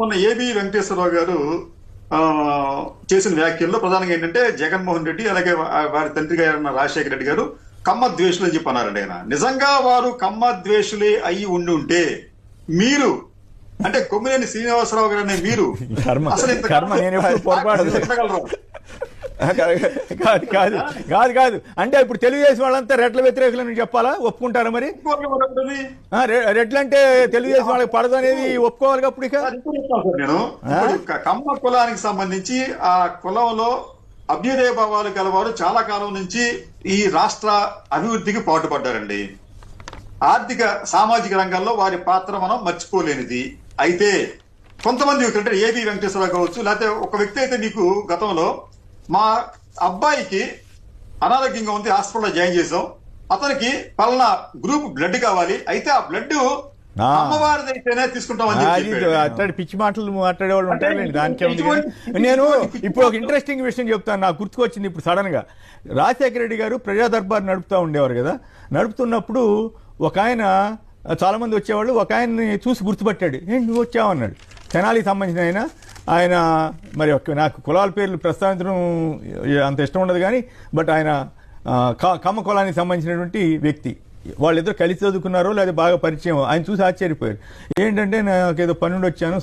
మొన్న ఏబి వెంకటేశ్వరరావు గారు చేసిన వ్యాఖ్యల్లో ప్రధానంగా ఏంటంటే జగన్మోహన్ రెడ్డి అలాగే వారి తండ్రి గారు రాజశేఖర రెడ్డి గారు కమ్మ ద్వేషులు అని చెప్పి అన్నారండి ఆయన నిజంగా వారు కమ్మ ద్వేషులే అయి ఉండి ఉంటే మీరు అంటే కొమ్మినేని శ్రీనివాసరావు గారు అనే మీరు. అసలు ఇంత కర్మ నేను ఎప్పుడు పొరపాటు కాదు కాదు కాదు కాదు. అంటే ఇప్పుడు తెలుగుదేశం వాళ్ళంతా రెడ్ల వ్యతిరేకులని చెప్పాలా? ఒప్పుకుంటారా మరి? ఇంకోటి కూడా ఉంటుంది. ఆ, రె- రెడ్లు అంటే తెలుగుదేశం వాళ్ళకి పడదు అనేది ఒప్పుకోవాలి అప్పుడు ఇక? నేను కమ్మ కులానికి సంబంధించి ఆ కులంలో అభ్యుదయ భావాలు గలవారు చాలా కాలం నుంచి ఈ రాష్ట్ర అభివృద్ధికి పాటుపడ్డారండి. ఆర్థిక సామాజిక రంగంలో వారి పాత్ర మనం మర్చిపోలేనిది. అయితే కొంతమంది వ్యక్తులు అంటే ఏబి వెంకటేశ్వరరావు కావచ్చు లేకపోతే ఒక వ్యక్తి అయితే నీకు గతంలో మా అబ్బాయికి అనారోగ్యంగా ఉంది హాస్పిటల్లో జాయిన్ చేసాం అతనికి పలానా గ్రూప్ బ్లడ్ కావాలి. అయితే ఆ బ్లడ్. అమ్మవారిదైతేనే చెప్పాడు. అట్లాంటి పిచ్చి మాటలు మాట్లాడే వాళ్ళు అంటే ఉంటారులేండి దానికే ఉంది. నేను ఇప్పుడు ఒక ఇంట్రెస్టింగ్ విషయం చెప్తాను నాకు గుర్తుకొచ్చింది ఇప్పుడు సడన్గా. రాజశేఖర రెడ్డి గారు ప్రజా దర్బార్ నడుపుతూ ఉండేవారు కదా. నడుపుతున్నప్పుడు ఒక ఆయన చాలా మంది వచ్చేవాళ్ళు ఒక ఆయన్ని చూసి గుర్తుపట్టాడు. ఏంటి నువ్వు వచ్చావు? అన్నాడు. తెనాలికి సంబంధించిన ఆయన ఆయన మరి ఒక- నాకు కులాల పేర్లు ప్రస్తావించడం అంత ఇష్టం ఉండదు కానీ బట్ ఆయన క- కమ్మ కులానికి సంబంధించినటువంటి వ్యక్తి. వాళ్ళిద్దరు కలిసి చదువుకున్నారో లేదా బాగా పరిచయం ఆయన చూసి ఆశ్చర్యపోయారు. ఏంటంటే నాకు ఏదో పనుండి వచ్చాను